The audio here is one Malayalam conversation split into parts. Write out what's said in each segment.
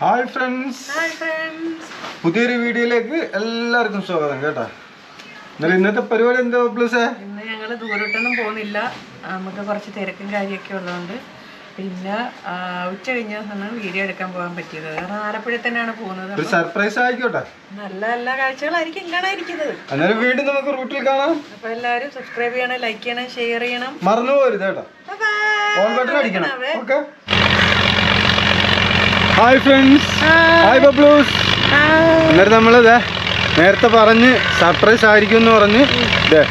ഹായ് ഫ്രണ്ട്സ് ഹായ് ഫ്രണ്ട്സ് പുതിയൊരു വീഡിയോയിലേക്ക് എല്ലാവർക്കും സ്വാഗതം കേട്ടോ. എന്നാലും ഇന്നത്തെ പരിപാടി എന്താ പ്ലസ് ഇന്ന് ഞങ്ങൾ ദൂരോട്ടൊന്നും പോകുന്നില്ല. നമുക്ക് കുറച്ച് തിരക്കും കാര്യമൊക്കെ ഉള്ളതുകൊണ്ട്. പിന്നെ ഉച്ച കഴിഞ്ഞ സമയം വീഡിയോ എടുക്കാൻ പോകാൻ പറ്റിയത്. കാരണം ആലപ്പുഴ തന്നെയാണ് പോകുന്നത്. ഒരു സർപ്രൈസ് ആയിക്കോട്ടെ. നല്ല നല്ല കാഴ്ചകളായിരിക്കും കാണാതിരിക്കുന്നത് അന്നേരം വീണ്ടും നമുക്ക് റൂട്ടിൽ കാണാം. അപ്പൊ എല്ലാവരും സബ്സ്ക്രൈബ് ചെയ്യണം ലൈക്ക് ചെയ്യണം ഷെയർ ചെയ്യണം. മറന്നു പോരുത് കേട്ടോ. ബട്ടൺ അടിക്കണം. ഓക്കെ. ഹായ് ഫ്രണ്ട്സ് ഹായ് ബബ്ലൂസ് അന്നേരം നമ്മളിത് നേരത്തെ പറഞ്ഞ് സർപ്രൈസ് ആയിരിക്കും എന്ന് പറഞ്ഞ് ഇതേ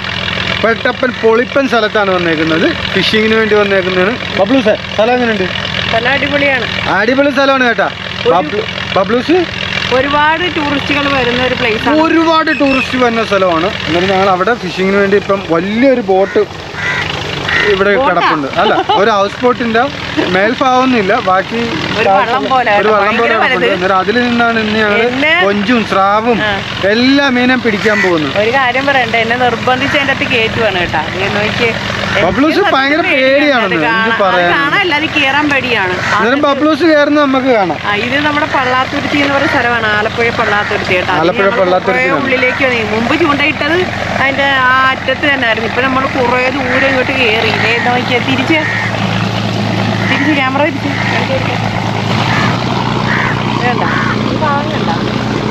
പെട്ടപ്പൻ പൊളിപ്പൻ സ്ഥലത്താണ് വന്നേക്കുന്നത്. ഫിഷിങ്ങിന് വേണ്ടി വന്നേക്കുന്നതാണ്. ബബ്ലൂസ് സ്ഥലം എങ്ങനെയുണ്ട് അടിപൊളിയാണ്. അടിപൊളി സ്ഥലമാണ് കേട്ടാ. ബബ്ലു- ബബ്ലൂസ് ഒരുപാട് ടൂറിസ്റ്റുകൾ വരുന്ന ഒരു പ്ലേസ് ഒരുപാട് ടൂറിസ്റ്റ് വരുന്ന സ്ഥലമാണ്. എന്നാലും ഞങ്ങൾ അവിടെ ഫിഷിങ്ങിന് വേണ്ടി ഇപ്പം വലിയൊരു ബോട്ട് ഇവിടെ കിടപ്പുണ്ട്. അല്ല ഒരു ഹൗസ് ബോട്ടിന്റെ മേൽഭാവമൊന്നുമില്ല ബാക്കി ഒരു വള്ളം പോലെ ഒരു വള്ളം പോലെ ഭയങ്കര അതിൽ നിന്നാണ് ഇന്ന് ഞങ്ങൾ കൊഞ്ചും സ്രാവും എല്ലാ മീനും പിടിക്കാൻ പോകുന്നത്. ഒരു കാര്യം പറയണ്ട? എന്നെ നിർബന്ധിച്ച് അതിന്റെ അകത്ത് കയറ്റുവാണ് കേട്ടാ. ഇത് നോക്കിയേ. ബബ്ലൂസ് ഭയങ്കര കാണാനല്ല അത് കയറാൻ പേടിയാണ്. അന്നേരം ബബ്ലൂസ് കയറുന്നത് നമുക്ക് കാണാം. ഇത് നമ്മുടെ പള്ളാത്തുരുത്തി എന്ന് പറയുന്ന സ്ഥലമാണ്. ആലപ്പുഴ പള്ളാത്തുരുത്തി കേട്ടോ. ആലപ്പുഴ പള്ളാത്തുരുത്തി ഉള്ളിലേക്ക് മുമ്പ് ചൂണ്ടയിട്ടത് അതിന്റെ ആ അറ്റത്ത് തന്നെ ആയിരുന്നു ഇപ്പൊ നമ്മൾ കുറേ ദൂരം ഇങ്ങോട്ട് കയറി ഇതേ നോക്കിയാ. തിരിച്ച് തിരിച്ച് ക്യാമറ വേണ്ട.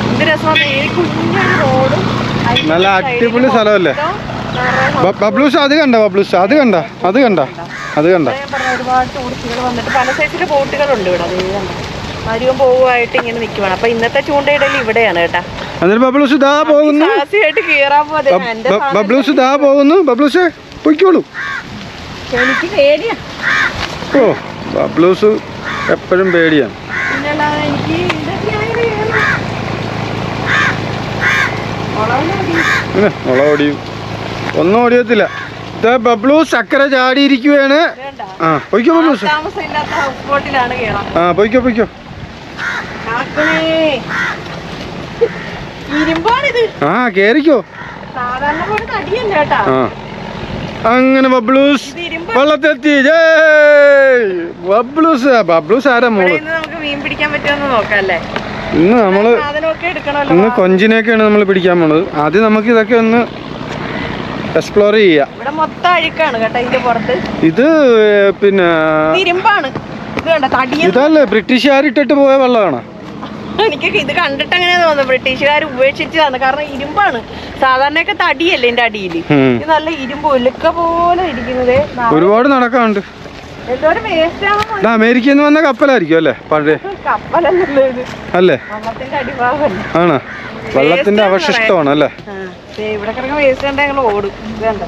എന്ത് രസമാണ് ഈ കുഞ്ഞൊരു റോഡും നല്ല അടിപൊളി സ്ഥലമല്ലേ? ബബ്ലൂഷ അത് കണ്ട ബബ്ലൂഷ അത് കണ്ട അത് കണ്ട അത് കണ്ട. ഒരുപാട് ടൂറിസ്റ്റുകൾ വന്നിട്ട് പല സൈസിലെ ബോട്ടുകളുണ്ട് ഇവിടെ അത് കണ്ട. ആരും പോവുമായിട്ട് ഇങ്ങനെ നിൽക്കുവാണ് അപ്പൊ ഇന്നത്തെ ചൂണ്ടയിടൽ ഇവിടെയാണ് കേട്ടാ. ബബ്ലൂസ് ദാ പോകുന്നു. ബബ്ലൂസ് പോകുന്നു. ബബ്ലൂസ് പൊയ്ക്കോളൂ. എനിക്ക് പേടിയാ. ഓ. ബബ്ലൂസ് എപ്പോഴും പേടിയാണ്. പിന്നെ മുള ഓടിയും ഒന്നും ഓടിയത്തില്ല. ഇതാ ബബ്ലൂസ് ചക്കര ചാടിയിരിക്കുകയാണ് ആ പൊയ്ക്കോ ബബ്ലൂസ്. ആ പൊയ്ക്കോ പൊയ്ക്കോ. ആ കേറിക്കോ. ആ. അങ്ങനെ ബബ്ലൂസ് വെള്ളത്തെത്തി ബബ്ലൂസ് ബബ്ലൂസ് ആരാ മോൾ? ഇന്ന് നമ്മൾ ഇന്ന് കൊഞ്ചിനെയൊക്കെയാണ് നമ്മൾ പിടിക്കാൻ പോണത്. ആദ്യം നമുക്ക് ഇതൊക്കെ ഒന്ന് എക്സ്പ്ലോർ ചെയ്യാം. ഇത് പിന്നെ ഇതല്ലേ ബ്രിട്ടീഷുകാർ ഇട്ടിട്ട് പോയ വെള്ളമാണ്. എനിക്ക് ഇത് കണ്ടിട്ട് അങ്ങനെ തോന്നുന്നു? ബ്രിട്ടീഷുകാർ ഉപേക്ഷിച്ചതാണ്. കാരണം ഇരുമ്പാണ്. സാധാരണയൊക്കെ തടിയല്ലേ എന്റെ അടിയിൽ? ഇത് നല്ല ഇരുമ്പ് ഒലുക്ക പോലെ ഇരിക്കുന്നത്. ഒരുപാട് നടക്കാനുണ്ട്. എന്തോരം വേസ്റ്റ് അമേരിക്കയിൽ നിന്ന് വന്ന കപ്പലായിരിക്കും അല്ലേ? പഴയ കപ്പലല്ലോ ഇത്. അല്ലേ? ആണോ? ആണ് വെള്ളത്തിന്റെ അവശിഷ്ടമാണ് അല്ലേ? ഇവിടെ കിടക്കുന്ന വേസ്റ്റ് കണ്ട ഞങ്ങൾ ഓടും. ഇത് കണ്ടോ?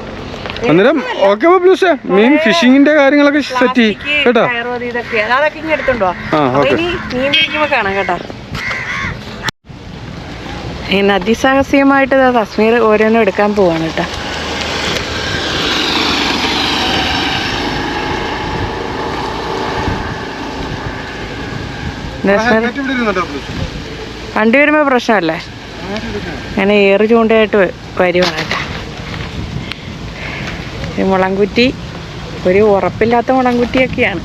അന്നേരം ഓക്കെ ബബ്ലൂസേ മീൻ ഫിഷിങ്ങിന്റെ കാര്യങ്ങളൊക്കെ സെറ്റ് ചെയ്യും കേട്ടോ? അതൊക്കെ ഇങ്ങനെ എടുത്തുണ്ടോ മീൻ പിടിക്കുമ്പോ കാണാം കേട്ടോ. ഈ നദീസാഹസികമായിട്ട് ദാ തസ്മീർ ഓരോന്നും എടുക്കാൻ പോവാണ് കേട്ടോ. വണ്ടി വരുമ്പോ പ്രശ്നമല്ലേ? അങ്ങനെ ഏറ് ചൂണ്ടയായിട്ട് വരുവാണ് കേട്ടോ. ഈ മുളംകുറ്റി ഒരു ഉറപ്പില്ലാത്ത മുളംകുറ്റിയൊക്കെയാണ്?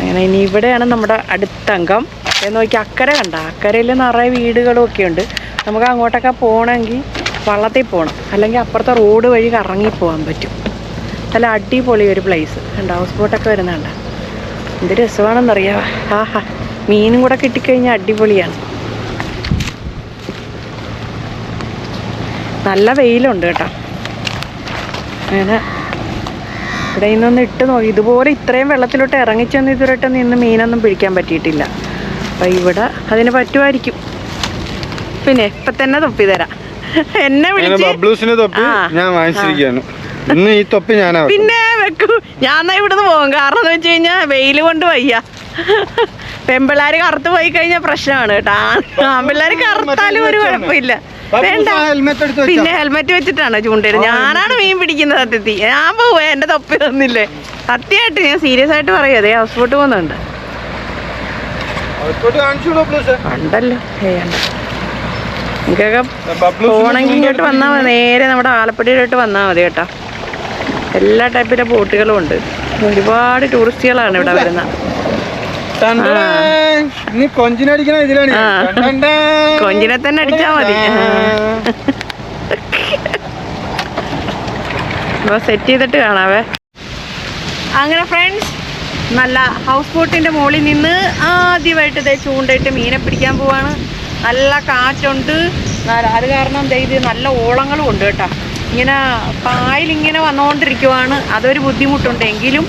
അങ്ങനെ ഇനി ഇവിടെയാണ് നമ്മുടെ അടുത്ത അംഗം ദേ നോക്കി അക്കരെ കണ്ട. അക്കരയിൽ നിറയെ വീടുകളും ഒക്കെ ഉണ്ട്. നമുക്ക് അങ്ങോട്ടൊക്കെ പോകണമെങ്കിൽ വള്ളത്തിൽ പോകണം. അല്ലെങ്കിൽ അപ്പുറത്തെ റോഡ് വഴി കറങ്ങി പോകാൻ പറ്റും. നല്ല അടിപൊളി ഒരു പ്ലേസ് കണ്ട? ഹൗസ് ബോട്ടൊക്കെ വരുന്നുണ്ട എന്ത് രസമാണെന്നറിയാം ആഹാ മീനും കൂടെ കിട്ടിക്കഴിഞ്ഞാൽ അടിപൊളിയാണ്. നല്ല വെയിലുണ്ട് കേട്ടോ. അങ്ങനെ. ഇവിടെ നിന്നൊന്ന് ഇട്ട് നോക്കി. ഇതുപോലെ ഇത്രയും വെള്ളത്തിലോട്ട് ഇറങ്ങിച്ചെന്ന് ഇതുവരെയായിട്ടും നിന്ന് മീനൊന്നും പിടിക്കാൻ പറ്റിയിട്ടില്ല. അപ്പം ഇവിടെ അതിന് പറ്റുമായിരിക്കും. പിന്നെ ഇപ്പം തന്നെ തൊപ്പി തരാം. എന്നെ ബബ്ലൂസിന്റെ തൊപ്പി ഞാൻ വാങ്ങിച്ചിരിക്കുകയാണ്. ഇന്ന് ഈ തൊപ്പി പിന്നെ വെക്കൂ. ഞാൻ ഇവിടുന്ന് പോകും കാരണം എന്ന് വെച്ച് കഴിഞ്ഞാൽ വെയിൽ കൊണ്ട് വയ്യ. പെമ്പിള്ളാര് കറുത്ത് പോയി കഴിഞ്ഞാൽ പ്രശ്നമാണ് കേട്ടോ. ആമ്പിള്ളാര് കറുത്താലും ഒരു കുഴപ്പമില്ല. വേണ്ട. പിന്നെ ഹെൽമെറ്റ് വെച്ചിട്ടാണ് ചൂണ്ടയിടുന്നത് ഞാനാണ് മീൻ പിടിക്കുന്നത് സത്യത്തിൽ. ഞാൻ പോവുക എന്റെ തൊപ്പി തന്നില്ലേ? സത്യമായിട്ട് ഞാൻ സീരിയസ് ആയിട്ട് പറയാം. അതെ ഹൗസ് ബോട്ട് പോകുന്നുണ്ട്. ഉണ്ടല്ലോ ചെയ്യണ്ട ഇങ്ങോട്ട് വന്നാൽ മതി. നേരെ നമ്മുടെ ആലപ്പുഴയിലോട്ട് വന്നാൽ മതി കേട്ടോ. എല്ലാ ടൈപ്പിലെ ബോട്ടുകളും ഉണ്ട്. ഒരുപാട് ടൂറിസ്റ്റുകളാണ് ഇവിടെ വരുന്നത്. കൊഞ്ചിനെ തന്നെ അടിച്ചാ മതി. സെറ്റ് ചെയ്തിട്ട് കാണാവേ. അങ്ങനെ ഫ്രണ്ട്സ് നല്ല ഹൗസ് ബോട്ടിന്റെ മുകളിൽ നിന്ന് ആദ്യമായിട്ട് ഇതേ ചൂണ്ടയിട്ട് മീനെ പിടിക്കാൻ പോവാണ്. നല്ല കാറ്റുണ്ട്. അത് കാരണം ഇത് നല്ല ഓളങ്ങളും ഉണ്ട് കേട്ടോ. ഇങ്ങനെ പായലിങ്ങനെ വന്നുകൊണ്ടിരിക്കുവാണ്. അതൊരു ബുദ്ധിമുട്ടുണ്ട്. എങ്കിലും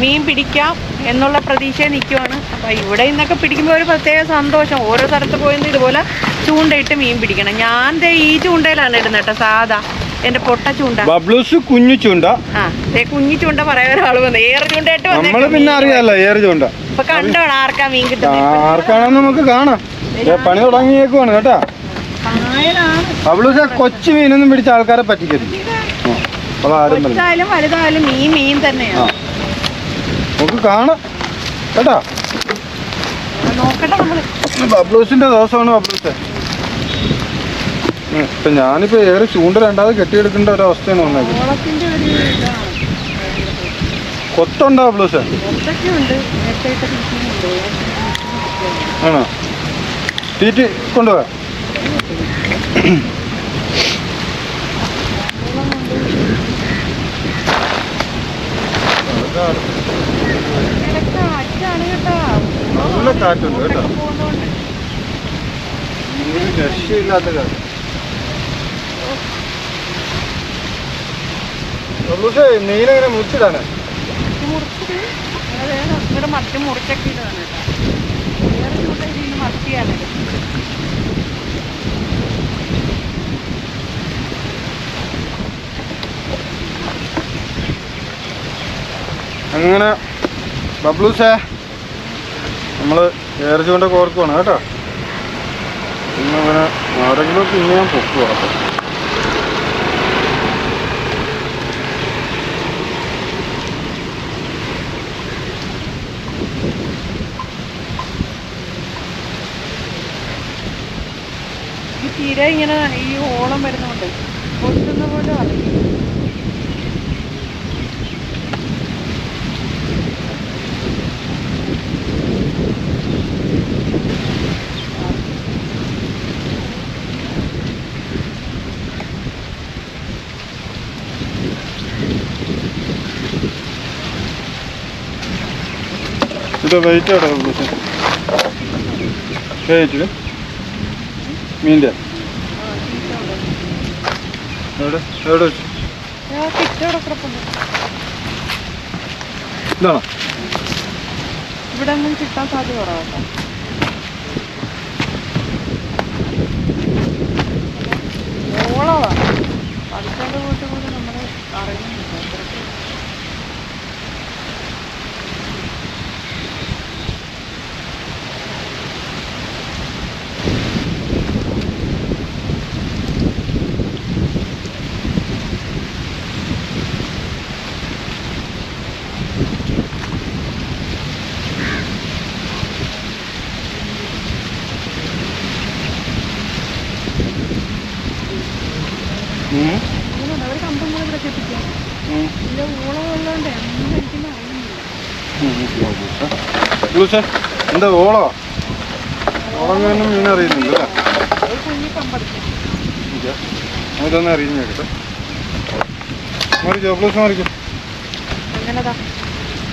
മീൻ പിടിക്കാം എന്നുള്ള പ്രതീക്ഷയിൽ നിൽക്കുവാണ് അപ്പോൾ ഇവിടെ നിന്നൊക്കെ പിടിക്കുമ്പോൾ ഒരു പ്രത്യേക സന്തോഷം. ഓരോ സ്ഥലത്ത് പോയിരുന്നു ഇതുപോലെ ചൂണ്ടയിട്ട് മീൻ പിടിക്കണം. ഞാൻ ഈ ചൂണ്ടയിലാണ് ഇടുന്നത് കേട്ടോ സാധാ. എന്റെ പൊട്ട ചൂണ്ട. ബബ്ലൂസ് കുഞ്ഞു ചൂണ്ട. ആ ദേ കുഞ്ഞി ചൂണ്ട പറയാൻ ഒരാൾ വന്നു. ഏറെ ചൂണ്ടയിട്ട് നമ്മൾ പിന്നെ അറിയാലോ ഏറ് ചൂണ്ട. കണ്ടോണം ആർക്കാ മീൻ കിട്ടുന്നത് ആർക്കാണെന്ന് നമുക്ക് കാണാം. പണി തുടങ്ങിയേക്കുവാണ് കേട്ടാ. ബബ്ലൂസ് കൊച്ചു മീനൊന്നും പിടിച്ച ആൾക്കാരെ പറ്റിക്കരുത്. വലുതായാലും മീൻ മീൻ തന്നെയാണ് നമുക്ക് കാണാം കേട്ടാ. ബബ്ലൂസിന്റെ ദിവസമാണ് ബബ്ലൂസ് ഇപ്പൊ ഞാനിപ്പോ ഏറെ ചൂണ്ട രണ്ടാമത് കെട്ടിയെടുക്കേണ്ട ഒരു അവസ്ഥയാണ് വന്നേക്കുന്നത് കൊത്തുണ്ടോ ഉണ്ട്. ആണോ? തീറ്റി കൊണ്ടുപോവാ കാറ്റുണ്ട് കേട്ടോ. രക്ഷയില്ലാത്ത കാര്യം ബബ്ലൂസേ മീനെങ്ങനെ മുറിച്ചിടാണ്. ഇവിടെ മത്തി മുറിച്ചൊക്കെ ഇതാണ് മത്തിയാണ് അങ്ങനെ ബബ്ലൂസേ നമ്മൾ ഏറെ ചൂണ്ട കോർക്കുവാണ് കേട്ടോ. പിന്നെ ആരെങ്കിലും പിന്നെ ഞാൻ തീരെ ഇങ്ങനെ ഈ ഓളം വരുന്നോണ്ട് പൊട്ടുന്ന പോലെ അറിയില്ല ഇത് വെയിറ്റ് എവിടെ വെയിറ്റ് മീന്റെ എവിടെ എവിടെ വെച്ചു കിറ്റോടെ കിടപ്പുണ്ട് ഇതാണോ? ഇവിടെ ഒന്നും കിട്ടാൻ സാധ്യത കുറവാട്ടോ ഓളവാ. അടുത്തോണ്ട് കൂട്ടുകൂടി കൂടി നമ്മൾ അറിയുന്നില്ല. അറിയുന്നില്ല ബബ്ലൂസേ എന്താ ഓളോ? ഓളങ്ങാനും മീൻ കമ്പടിക്കും അതൊന്നും അറിയുന്ന കേട്ടോ. മറിക്കോ. ബബ്ലൂസ് മറിക്കോ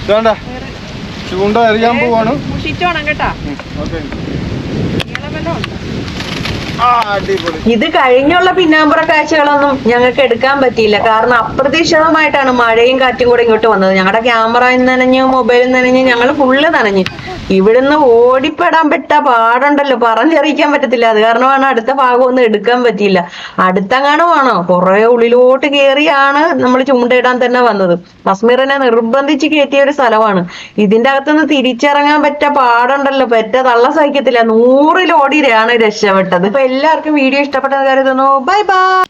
വേണ്ട ചൂണ്ട അറിയാൻ പോവാണ്. കേട്ടാ ഓക്കെ. ഇത് കഴിഞ്ഞുള്ള പിന്നാമ്പുറ കാഴ്ചകളൊന്നും ഞങ്ങൾക്ക് എടുക്കാൻ പറ്റിയില്ല. കാരണം അപ്രതീക്ഷിതമായിട്ടാണ് മഴയും കാറ്റും കൂടെ ഇങ്ങോട്ട് വന്നത്. ഞങ്ങളുടെ ക്യാമറ നനഞ്ഞ് മൊബൈൽ നനഞ്ഞ് ഞങ്ങൾ ഫുള്ള് നനഞ്ഞു. ഇവിടുന്ന് ഓടിപ്പെടാൻ പറ്റ പാടുണ്ടല്ലോ. പറഞ്ഞറിയിക്കാൻ പറ്റത്തില്ല. അത് കാരണമാണ് അടുത്ത ഭാഗം ഒന്നും എടുക്കാൻ പറ്റിയില്ല. അടുത്തങ്ങാനും വേണോ കുറെ ഉള്ളിലോട്ട് കയറിയാണ് നമ്മൾ ചൂണ്ടയിടാൻ തന്നെ വന്നത്. കശ്മീറിനെ നിർബന്ധിച്ച് കയറ്റിയ ഒരു സ്ഥലമാണ്. ഇതിന്റെ അകത്തുനിന്ന് തിരിച്ചിറങ്ങാൻ പറ്റ പാടുണ്ടല്ലോ. പറ്റ തള്ള സഹിക്കത്തില്ല. നൂറിലോടിയാണ് രക്ഷപ്പെട്ടത്. അപ്പൊ എല്ലാവർക്കും വീഡിയോ ഇഷ്ടപ്പെട്ടെന്ന് കരുതുന്നു. Bye bye.